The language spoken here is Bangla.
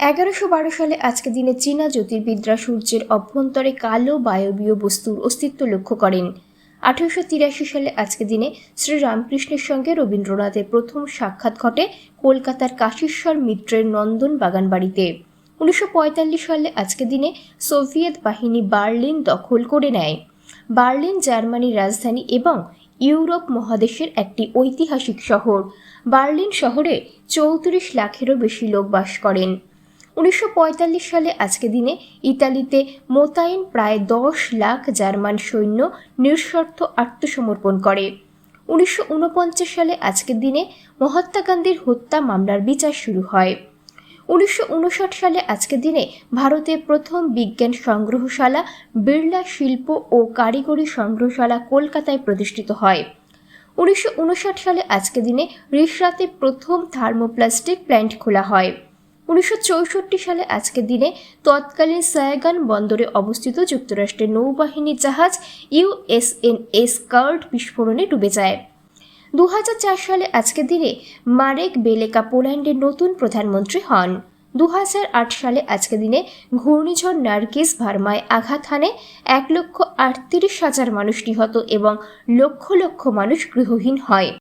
এগারোশো বারো সালে আজকে দিনে চীনা জ্যোতির্বিদরা সূর্যের অভ্যন্তরে কালো বায়বীয় বস্তুর অস্তিত্ব লক্ষ্য করেন। আঠেরোশো তিরাশি সালে আজকে দিনে শ্রীরামকৃষ্ণের সঙ্গে রবীন্দ্রনাথের প্রথম সাক্ষাৎ ঘটে কলকাতার কাশীশ্বর মিত্রের নন্দন বাগান বাড়িতে। উনিশশো পঁয়তাল্লিশ সালে আজকে দিনে সোভিয়েত বাহিনী বার্লিন দখল করে নেয়। বার্লিন, জার্মানির রাজধানী এবং ইউরোপ মহাদেশের একটি ঐতিহাসিক শহর। বার্লিন শহরে চৌত্রিশ লাখেরও বেশি লোক বাস করেন। উনিশশো পঁয়তাল্লিশ সালে আজকে দিনে ইতালিতে মোতায়েন প্রায় দশ লাখ জার্মান সৈন্য নিঃশর্ত আত্মসমর্পণ করে। উনিশশো উনপঞ্চাশ সালে আজকের দিনে মহাত্মা গান্ধীর হত্যা মামলার বিচার শুরু হয়। উনিশশো উনষাট সালে আজকের দিনে ভারতে প্রথম বিজ্ঞান সংগ্রহশালা বিড়লা শিল্প ও কারিগরি সংগ্রহশালা কলকাতায় প্রতিষ্ঠিত হয়। উনিশশো উনষাট সালে আজকের দিনে রিসরাতে প্রথম থার্মোপ্লাস্টিক প্ল্যান্ট খোলা হয়। উনিশশো চৌষট্টি সালে আজকের দিনে তৎকালীন সায়াগান বন্দরে অবস্থিত যুক্তরাষ্ট্রের নৌবাহিনী জাহাজ ইউএসএনএস কার্ড বিস্ফোরণে ডুবে যায়। দু হাজার চার সালে আজকের দিনে মারেক বেলেকা পোল্যান্ডের নতুন প্রধানমন্ত্রী হন। দু হাজার আট সালে আজকের দিনে ঘূর্ণিঝড় নার্গিস ভার্মায় আঘাত হানে এক লক্ষ আটত্রিশ হাজার মানুষ নিহত এবং লক্ষ লক্ষ মানুষ গৃহহীন হয়।